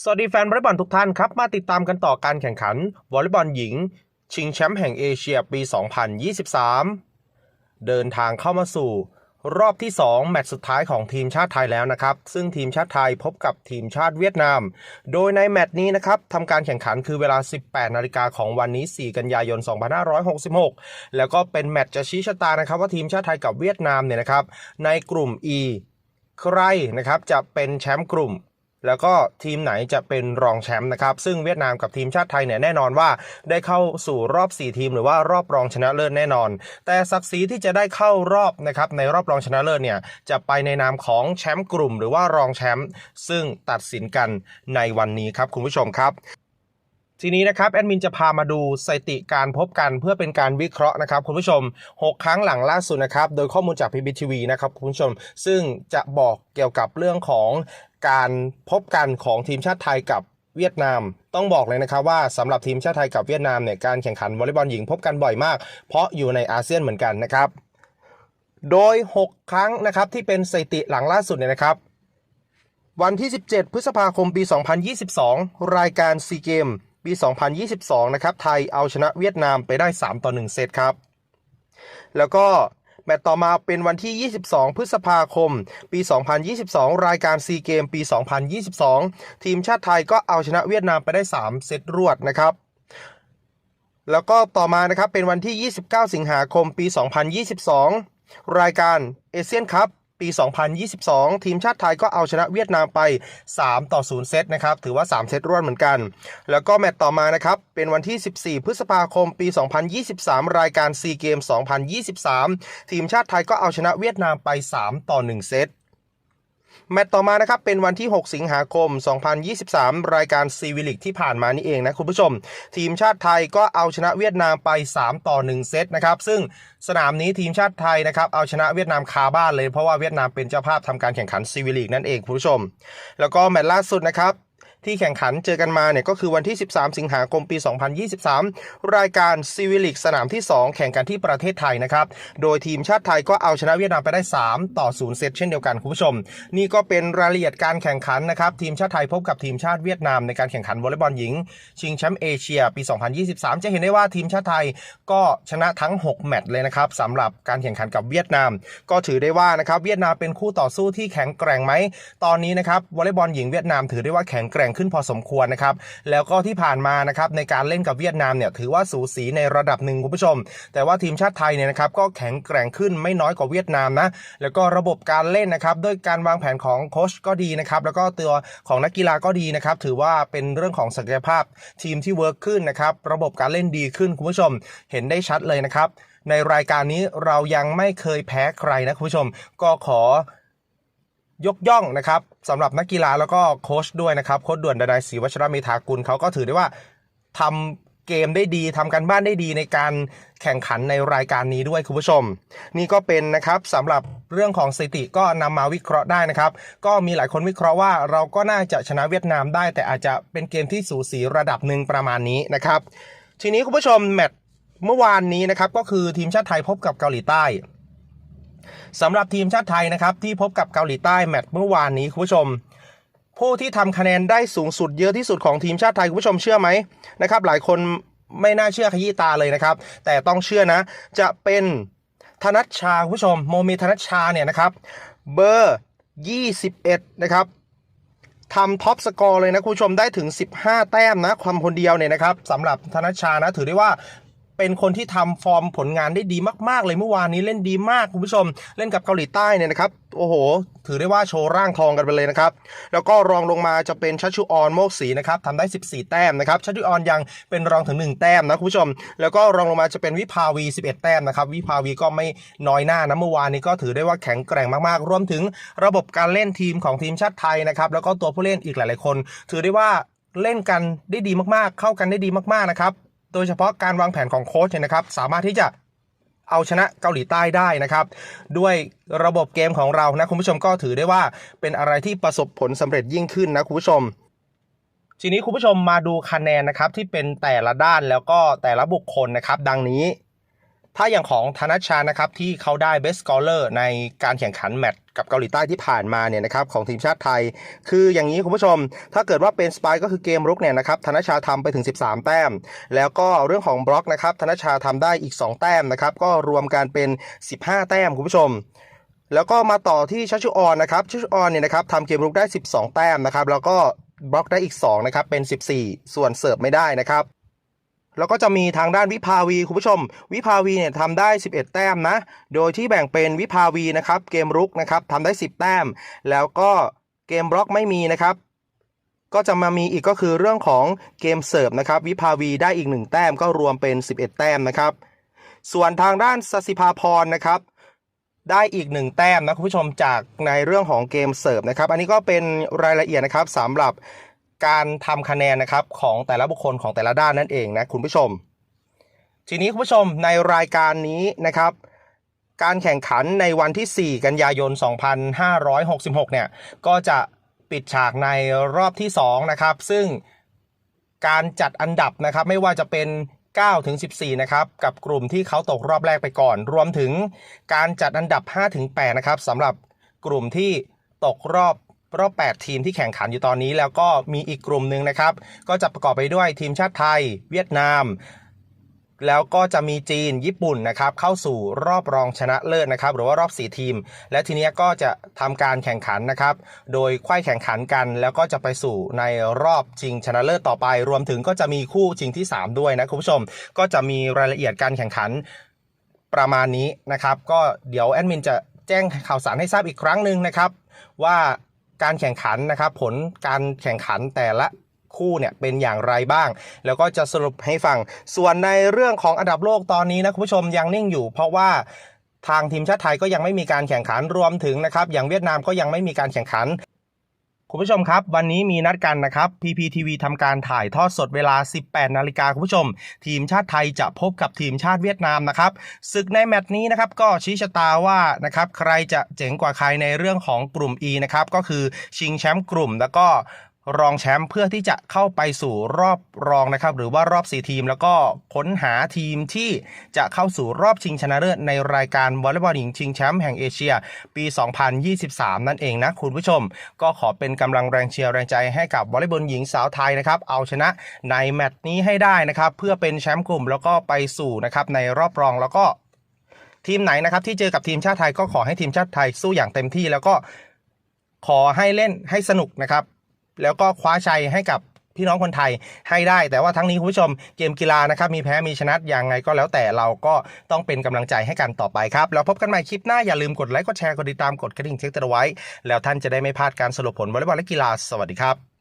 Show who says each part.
Speaker 1: สวัสดีแฟนวอลเลย์บอลทุกท่านครับ มาติดตามกันต่อการแข่งขันวอลเลย์บอลหญิง ชิงแชมป์แห่งเอเชียปี 2023 เดินทางเข้ามาสู่ รอบที่ 2 แมตช์สุดท้ายของทีมชาติไทยแล้วนะครับ ซึ่งทีมชาติไทยพบกับทีมชาติเวียดนาม โดยในแมตช์นี้นะครับทำการแข่งขันคือเวลา 18 นาฬิกาของวันนี้ 4 กันยายน 2566 แล้วก็เป็นแมตช์จะชี้ชะตานะครับว่าทีมชาติไทยกับเวียดนามเนี่ยนะครับในกลุ่ม E ใครนะครับจะเป็นแชมป์กลุ่ม แล้วก็ทีมไหนจะเป็นรองแชมป์นะครับ ซึ่งเวียดนามกับทีมชาติไทยเนี่ยแน่นอนว่า ได้เข้าสู่รอบ 4 ทีมหรือว่ารอบรองชนะเลิศแน่นอน แต่ศักดิ์ศรีที่จะได้เข้ารอบนะครับในรอบรองชนะเลิศเนี่ยจะไปในนามของแชมป์กลุ่ม หรือว่ารองแชมป์ซึ่งตัดสินกันในวันนี้ครับคุณผู้ชมครับทีนี้นะครับแอดมินจะพามาดูสถิติการพบกันเพื่อเป็นการวิเคราะห์นะครับคุณผู้ชม 6 ครั้งหลังล่าสุดนะครับโดยข้อมูลจากพีบีทีวีนะครับคุณผู้ชม ซึ่งจะบอกเกี่ยวกับเรื่องของ การพบกันของทีมชาติไทยกับเวียดนามต้องบอกเลยนะครับว่าสำหรับทีมชาติไทยกับเวียดนามเนี่ยการแข่งขันวอลเลย์บอลหญิงพบกันบ่อยมาก เพราะอยู่ในอาเซียนเหมือนกันนะครับ โดย 6 ครั้งนะครับที่เป็นสถิติหลังล่าสุดเนี่ยนะครับ วันที่ 17 พฤษภาคมปี 2022 รายการซีเกมปี 2022 นะครับไทยเอาชนะเวียดนามไปได้ 3 ต่อ 1 เซตครับ แล้วก็ แมตต์ต่อมาเป็นวันที่ 22 พฤษภาคม ปี 2022 รายการซีเกมปี 2022 ทีมชาติไทยก็เอาชนะเวียดนามไปได้ 3 เซตรวดนะครับแล้วก็ต่อมานะครับเป็นวันที่ 29 สิงหาคม ปี 2022 รายการเอเชียนคัพ ปี 2022 ทีมชาติไทยก็เอาชนะเวียดนามไป 3 ต่อ 0 เซตนะครับ ถือว่า 3 เซตรวดเหมือนกัน แล้วก็แมตต์ต่อมานะครับ เป็นวันที่ 14 พฤษภาคมปี 2023 รายการซีเกม 2023 ทีมชาติไทยก็เอาชนะเวียดนามไป 3 ต่อ 1 เซต แมตต์ต่อมานะครับเป็นวันที่ 6 สิงหาคม 2023 รายการซีวิลิกที่ผ่านมานี่เองนะคุณผู้ชม ทีมชาติไทยก็เอาชนะเวียดนามไป 3 ต่อ 1 เซตนะครับ ซึ่งสนามนี้ทีมชาติไทยนะครับเอาชนะเวียดนามคาบ้านเลยเพราะว่าเวียดนามเป็นเจ้าภาพทำการแข่งขันซีวิลิกนั่นเองคุณผู้ชม แล้วก็แมตต์ล่าสุดนะครับ ที่แข่งขันเจอกันมาเนี่ยก็คือวันที่ 13 สิงหาคมปี 2023 รายการซีวิลิกสนามที่ 2 แข่งกันที่ประเทศไทยนะครับ โดยทีมชาติไทยก็เอาชนะเวียดนามไปได้ 3 ต่อ 0 เซตเช่นเดียวกันคุณผู้ชม นี่ก็เป็นรายละเอียดการแข่งขันนะครับทีมชาติไทยพบกับทีมชาติเวียดนามในการแข่งขันวอลเลย์บอลหญิง ชิงแชมป์เอเชียปี 2023 จะเห็นได้ว่าทีมชาติไทยก็ชนะทั้ง 6 แมตช์เลยนะครับสำหรับการแข่งขันกับเวียดนาม ก็ถือได้ว่านะครับเวียดนามเป็นคู่ต่อสู้ที่แข็งแกร่งไหมตอนนี้นะครับวอลเลย์บอลหญิงเวียดนามถือได้ว่าแข็งแกร่งขึ้นพอสมควรนะครับแล้วก็ที่ผ่านมานะครับในการเล่นกับเวียดนามเนี่ยถือว่าสูสีในระดับหนึ่งคุณผู้ชม แต่ว่าทีมชาติไทยเนี่ยนะครับก็แข็งแกร่งขึ้นไม่น้อยกว่าเวียดนามนะแล้วก็ระบบการเล่นนะครับด้วยการวางแผนของโค้ชก็ดีนะครับแล้วก็ตัวของนักกีฬาก็ดีนะครับถือว่าเป็นเรื่องของศักยภาพทีมที่เวิร์กขึ้นนะครับระบบการเล่นดีขึ้นคุณผู้ชม เห็นได้ชัดเลยนะครับในรายการนี้เรายังไม่เคยแพ้ใครนะคุณผู้ชม ก็ขอ ยกย่องนะครับสำหรับนักกีฬาแล้วก็โค้ชด้วยนะครับโค้ชด่วนดนายศรีวัชรเมธากุลเขาก็ถือได้ว่าทำเกมได้ดีทำการบ้านได้ดีในการแข่งขันในรายการนี้ด้วยคุณผู้ชม นี่ก็เป็นนะครับสำหรับเรื่องของสถิติก็นำมาวิเคราะห์ได้นะครับ ก็มีหลายคนวิเคราะห์ว่าเราก็น่าจะชนะเวียดนามได้ แต่อาจจะเป็นเกมที่สูสีระดับหนึ่งประมาณนี้นะครับ ทีนี้คุณผู้ชมแมตช์เมื่อวานนี้นะครับก็คือทีมชาติไทยพบกับเกาหลีใต้ สำหรับทีมชาติไทยนะครับที่พบกับเกาหลีใต้แมตช์เมื่อวานนี้คุณผู้ชม ผู้ที่ทำคะแนนได้สูงสุดเยอะที่สุดของทีมชาติไทยคุณผู้ชมเชื่อไหมนะครับ หลายคนไม่น่าเชื่อขยี้ตาเลยนะครับ แต่ต้องเชื่อนะ จะเป็นธนัชชาคุณผู้ชมโมเมธนัชชาเนี่ยนะครับเบอร์ 21 นะครับทำท็อปสกอร์เลยนะคุณผู้ชมได้ถึง 15 แต้มนะความคนเดียวเนี่ยนะครับสำหรับธนัชชานะถือได้ว่า เป็นคนที่ทำฟอร์มผลงานได้ดีมาก ๆ เลยเมื่อวานนี้เล่นดีมากคุณผู้ชม เล่นกับเกาหลีใต้เนี่ยนะครับโอ้โห ถือได้ว่าโชว์ร่างทองกันไปเลยนะครับ แล้วก็รองลงมาจะเป็นชัชชุออนโมกศรีนะครับทำได้ 14 แต้มนะครับชัชชุออนยังเป็นรองถึง 1 แต้มนะคุณผู้ชม แล้วก็รองลงมาจะเป็นวิภาวี 11 แต้มนะครับวิภาวีก็ไม่น้อยหน้านะเมื่อวานนี้ก็ถือได้ว่าแข็งแกร่งมากๆ รวมถึงระบบการเล่นทีมของทีมชาติไทยนะครับแล้วก็ตัวผู้เล่นอีกหลาย ๆ คน ถือได้ว่าเล่นกันได้ดีมากๆ เข้ากันได้ดีมากๆนะครับ โดยเฉพาะการวางแผนของโค้ชเนี่ยนะครับ สามารถที่จะเอาชนะเกาหลีใต้ได้นะครับ ด้วยระบบเกมของเรานะคุณผู้ชมก็ถือได้ว่าเป็นอะไรที่ประสบผลสำเร็จยิ่งขึ้นนะคุณผู้ชม ทีนี้คุณผู้ชมมาดูคะแนนนะครับที่เป็นแต่ละด้านแล้วก็แต่ละบุคคลนะครับ ดังนี้ ถ้าอย่างของธนชานะครับที่เขาได้ Best Scholar ในการแข่งขันแมตช์กับเกาหลีใต้ที่ผ่านมาเนี่ยนะครับของทีมชาติไทย คืออย่างนี้คุณผู้ชม ถ้าเกิดว่าเป็นสปายก็คือเกมรุกเนี่ยนะครับธนชาทำไปถึง 13 แต้ม แล้วก็เรื่องของบล็อกนะครับธนชาทำได้อีก 2 แต้มนะครับก็รวมกันเป็น 15 แต้มคุณผู้ชมแล้วก็มาต่อที่ชัชชุออนนะครับชัชชุออนเนี่ยนะครับทำเกมรุกได้ 12 แต้มนะครับแล้วก็บล็อกได้อีก2นะครับเป็น 14 ส่วนเสิร์ฟไม่ได้นะครับ แล้วก็จะมีทางด้านวิภาวีคุณผู้ชม วิภาวีเนี่ยทำได้ 11 แต้มนะ โดยที่แบ่งเป็นวิภาวีนะครับเกมรุกนะครับทำได้ 10 แต้ม แล้วก็เกมบล็อกไม่มีนะครับ ก็จะมามีอีกก็คือเรื่องของเกมเสิร์ฟนะครับวิภาวีได้อีก 1 แต้มก็รวมเป็น 11 แต้มนะครับ ส่วนทางด้านสสิภาพรนะครับได้อีกหนึ่งแต้มนะคุณผู้ชมจากในเรื่องของเกมเสิร์ฟนะครับ อันนี้ก็เป็นรายละเอียดนะครับสำหรับ การทำคะแนนนะครับของแต่ละบุคคลของแต่ละด้านนั่นเองนะคุณผู้ชม ทีนี้คุณผู้ชมในรายการนี้นะครับการแข่งขันในวันที่ 4 กันยายน 2566 เนี่ย ก็จะปิดฉากในรอบที่ 2 นะครับ ซึ่งการจัดอันดับนะครับ ไม่ว่าจะเป็น 9 ถึง 14 นะครับ กับกลุ่มที่เขาตกรอบแรกไปก่อน รวมถึงการจัดอันดับ 5 ถึง 8 นะครับสำหรับกลุ่มที่ตกรอบ รอบ 8 ทีมที่แข่งขันอยู่ตอนนี้ แล้วก็มีอีกกลุ่มหนึ่งนะครับ ก็จะประกอบไปด้วยทีมชาติไทย เวียดนาม แล้วก็จะมีจีนญี่ปุ่นนะครับเข้าสู่รอบรองชนะเลิศนะครับหรือว่ารอบ 4 ทีม และทีนี้ก็จะทำการแข่งขันนะครับ โดยไขว้แข่งขันกัน แล้วก็จะไปสู่ในรอบชิงชนะเลิศต่อไป รวมถึงก็จะมีคู่ชิงที่ 3 ด้วยนะคุณผู้ชม ก็จะมีรายละเอียดการแข่งขันประมาณนี้นะครับ ก็เดี๋ยวแอดมินจะแจ้งข่าวสารให้ทราบอีกครั้งหนึ่งนะครับ ว่า การแข่งขันนะครับ ผลการแข่งขันแต่ละคู่เนี่ยเป็นอย่างไรบ้าง แล้วก็จะสรุปให้ฟัง ส่วนในเรื่องของอันดับโลกตอนนี้นะคุณผู้ชมยังนิ่งอยู่ เพราะว่าทางทีมชาติไทยก็ยังไม่มีการแข่งขันรวมถึงนะครับอย่างเวียดนามก็ยังไม่มีการแข่งขัน คุณผู้ชมครับ วันนี้มีนัดกันนะครับ PPTV ทำการถ่ายทอดสดเวลา 18 นาฬิกาคุณผู้ชม ทีมชาติไทยจะพบกับทีมชาติเวียดนามนะครับศึกในแมตช์นี้นะครับก็ชี้ชะตาว่านะครับใครจะเจ๋งกว่าใครในเรื่องของกลุ่ม E นะครับก็คือชิงแชมป์กลุ่มแล้วก็ รองแชมป์เพื่อที่จะเข้าไปสู่รอบรองนะครับ หรือว่ารอบ 4 ทีม แล้วก็ค้นหาทีมที่จะเข้าสู่รอบชิงชนะเลิศในรายการวอลเลย์บอลหญิงชิงแชมป์แห่งเอเชีย ปี 2023 นั่นเองนะคุณผู้ชม ก็ขอเป็นกำลังแรงเชียร์แรงใจให้กับวอลเลย์บอลหญิงสาวไทยนะครับ เอาชนะในแมตช์นี้ให้ได้นะครับ เพื่อเป็นแชมป์กลุ่มแล้วก็ไปสู่นะครับในรอบรองแล้วก็ ทีมไหนนะครับที่เจอกับทีมชาติไทยก็ขอให้ทีมชาติไทยสู้อย่างเต็มที่แล้วก็ขอให้เล่นให้สนุกนะครับ แล้วก็คว้าชัยให้กับพี่น้องคนไทยให้ได้ แต่ว่าทั้งนี้คุณผู้ชมเกมกีฬานะครับ มีแพ้มีชนะอย่างไงก็แล้วแต่เราก็ต้องเป็นกำลังใจให้กันต่อไปครับ แล้วพบกันใหม่คลิปหน้าอย่าลืมกดไลค์กดแชร์กดติดตามกดกระดิ่งเช็คเตือนไว้ แล้วท่านจะได้ไม่พลาดการสรุปผลวอลเลย์บอลและกีฬาสวัสดีครับ